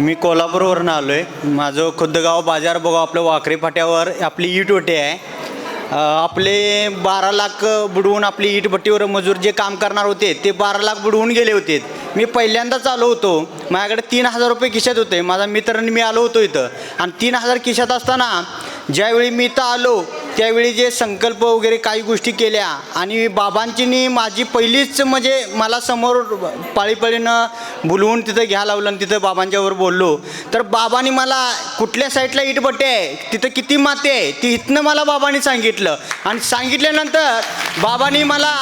मी कोल्हापूरवरून आलो आहे माझं खुद्द गाव बाजार बघा आपलं वाखरे फाट्यावर आपली ईट ईटवटी आहे. आपले बारा लाख बुडवून आपली ईटभट्टीवर मजूर जे काम करणार होते ते बारा लाख बुडवून गेले होते. मी पहिल्यांदाच आलो होतो. माझ्याकडे तीन हजार रुपये खिशात होते. माझा मित्र मी आलो होतो इथं. आणि तीन हजार खिशात असताना ज्यावेळी मी इथं आलो त्यावेळी जे संकल्प वगैरे काही गोष्टी केल्या आणि बाबांची नी माझी पहिलीच म्हणजे मला समोर पाळीपाळीनं बोलवून तिथं घ्या लावलं आणि तिथं बाबांच्यावर बोललो. तर बाबांनी मला कुठल्या साईडला इटभट्टी आहे तिथं किती माती आहे ती इथनं मला बाबांनी सांगितलं. आणि सांगितल्यानंतर बाबांनी मला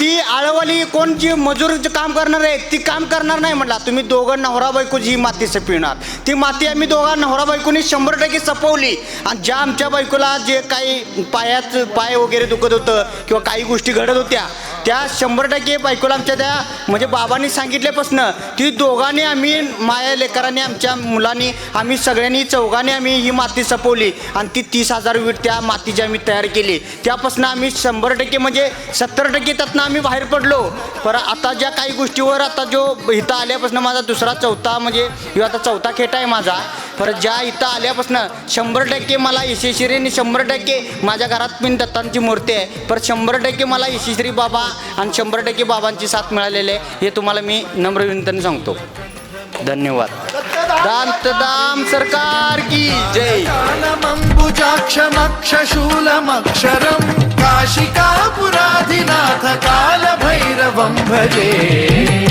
ती आळवाली कोणची मजूर काम करणार आहे ती काम करणार नाही म्हटला तुम्ही दोघं नवरा बायको जी माती सपिणार ती माती आम्ही दोघा नवरा बायकोनी शंभर टक्के सपवली. आणि ज्या आमच्या बायकोला जे काही पायात पाय वगैरे दुखत होतं किंवा काही गोष्टी घडत होत्या त्या शंभर टक्के बायकोला आमच्या त्या म्हणजे बाबांनी सांगितल्यापासनं ती दोघांनी आम्ही माया लेकरांनी आमच्या मुलांनी आम्ही सगळ्यांनी चौघांनी आम्ही ही माती सपवली. आणि ती तीस हजार वीट त्या मातीची आम्ही तयार केली. त्यापासून आम्ही शंभर टक्के म्हणजे सत्तर टक्के त्यातनं आम्ही बाहेर पडलो. पर आता ज्या काही गोष्टीवर आता जो इथं आल्यापासून माझा दुसरा चौथा म्हणजे ह्यो आता चौथा खेटा आहे माझा. पर ज्या इथं आल्यापासून शंभर टक्के मला यशस्वी आणि शंभर टक्के माझ्या घरात पण दत्तांची मूर्ती आहे. पर शंभर टक्के मला यशस्वी बाबा आणि शंभर टक्के बाबांची साथ मिळालेली आहे हे तुम्हाला मी नम्र विनंतीने सांगतो. धन्यवाद. दांत दाम सरकार की जय. कालमम्बुजाक्षमक्षशूलमक्षरम् काशिकापुराधिनाथ कालभैरवं भजे।